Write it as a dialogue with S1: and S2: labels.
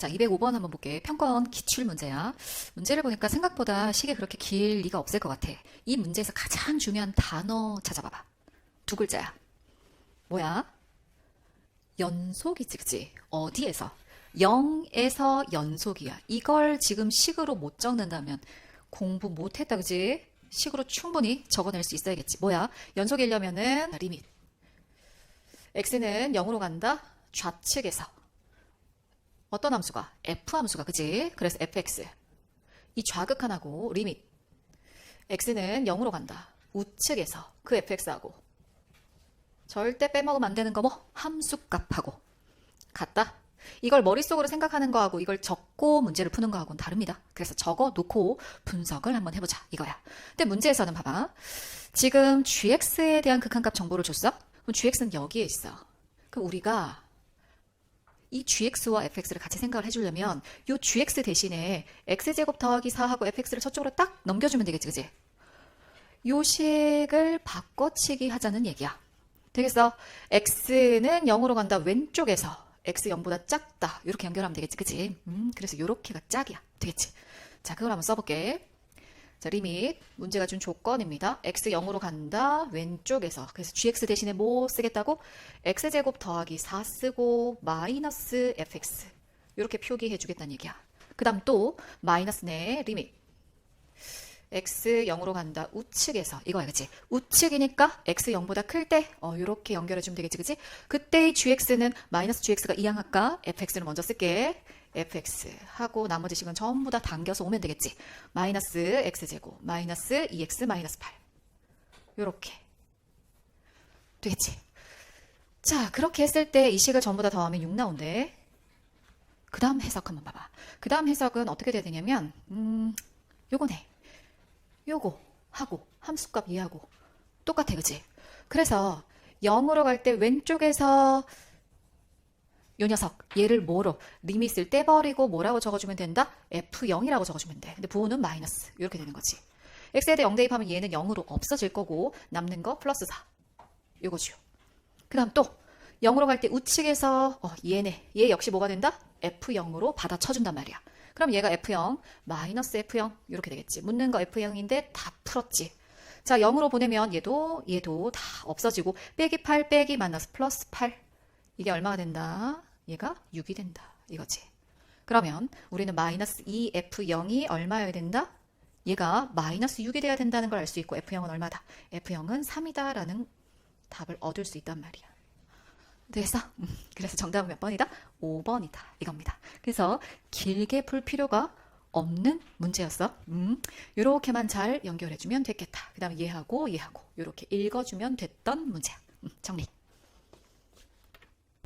S1: 자, 205번 한번 볼게. 평가원 기출 문제야. 문제를 보니까 생각보다 시계 그렇게 길 리가 없을 것 같아. 이 문제에서 가장 중요한 단어 찾아봐봐. 두 글자야. 뭐야? 연속이지, 그치? 어디에서? 0에서 연속이야. 이걸 지금 식으로 못 적는다면 공부 못 했다, 그지? 식으로 충분히 적어낼 수 있어야겠지. 뭐야? 연속이려면은 리밋. x는 0으로 간다? 좌측에서. 어떤 함수가? f 함수가, 그지? 그래서 fx. 이 좌극한하고 리밋. x는 0으로 간다. 우측에서. 그 fx하고. 절대 빼먹으면 안 되는 거 뭐? 함수값하고. 같다? 이걸 머릿속으로 생각하는 거하고 이걸 적고 문제를 푸는 거하고는 다릅니다. 그래서 적어 놓고 분석을 한번 해보자. 이거야. 근데 문제에서는 봐봐. 지금 gx에 대한 극한값 정보를 줬어? 그럼 gx는 여기에 있어. 그럼 우리가 이 gx와 fx를 같이 생각을 해주려면 이 gx 대신에 x제곱 더하기 4하고 fx를 저쪽으로 딱 넘겨주면 되겠지, 그지? 요 식을 바꿔치기 하자는 얘기야. 되겠어? x는 0으로 간다. 왼쪽에서 x 0보다 작다. 이렇게 연결하면 되겠지, 그지? 음, 그래서 요렇게가 짝이야. 되겠지? 자, 그걸 한번 써볼게. 자, 리밋. 문제가 준 조건입니다. x 0으로 간다. 왼쪽에서. 그래서 gx 대신에 뭐 쓰겠다고? x제곱 더하기 4 쓰고 마이너스 fx. 이렇게 표기해 주겠다는 얘기야. 그 다음 또 마이너스 내 리밋. x 0으로 간다. 우측에서. 이거야, 그치? 우측이니까 x 0보다 클 때, 어, 요렇게 연결해 주면 되겠지, 그치? 그때의 gx는 마이너스 gx가 이항할까? fx를 먼저 쓸게. Fx 하고 나머지 식은 전부 다 당겨서 오면 되겠지. 마이너스 x제곱, 마이너스 2x, 마이너스 8. 요렇게. 되겠지? 자, 그렇게 했을 때 이 식을 전부 다 더하면 6 나온대. 그 다음 해석 한번 봐봐. 그 다음 해석은 어떻게 돼야 되냐면, 음, 요거네. 요거 하고 함수값 이해하고 똑같아 그지? 그래서 0으로 갈 때 왼쪽에서 요 녀석 얘를 뭐로 리밋을 떼버리고 뭐라고 적어주면 된다? f0이라고 적어주면 돼. 근데 부호는 마이너스 이렇게 되는 거지. x에 대해 0 대입하면 얘는 0으로 없어질 거고 남는 거 플러스 4 요거죠. 그 다음 또 0으로 갈 때 우측에서 어, 얘네 얘 역시 뭐가 된다? f0으로 받아쳐준단 말이야. 그럼 얘가 F0, 마이너스 F0 이렇게 되겠지. 묻는 거 F0인데 다 풀었지. 자, 0으로 보내면 얘도 얘도 다 없어지고 빼기 8 빼기 마이너스 플러스 8 이게 얼마가 된다? 얘가 6이 된다. 이거지. 그러면 우리는 마이너스 2F0이 얼마여야 된다? 얘가 마이너스 6이 돼야 된다는 걸 알 수 있고 F0은 얼마다? F0은 3이다 라는 답을 얻을 수 있단 말이야. 됐어? 음, 그래서 정답은 몇 번이다? 5번이다. 이겁니다. 그래서 길게 풀 필요가 없는 문제였어. 음, 요렇게만 잘 연결해주면 됐겠다. 그 다음에 얘하고 얘하고 요렇게 읽어주면 됐던 문제야. 음, 정리.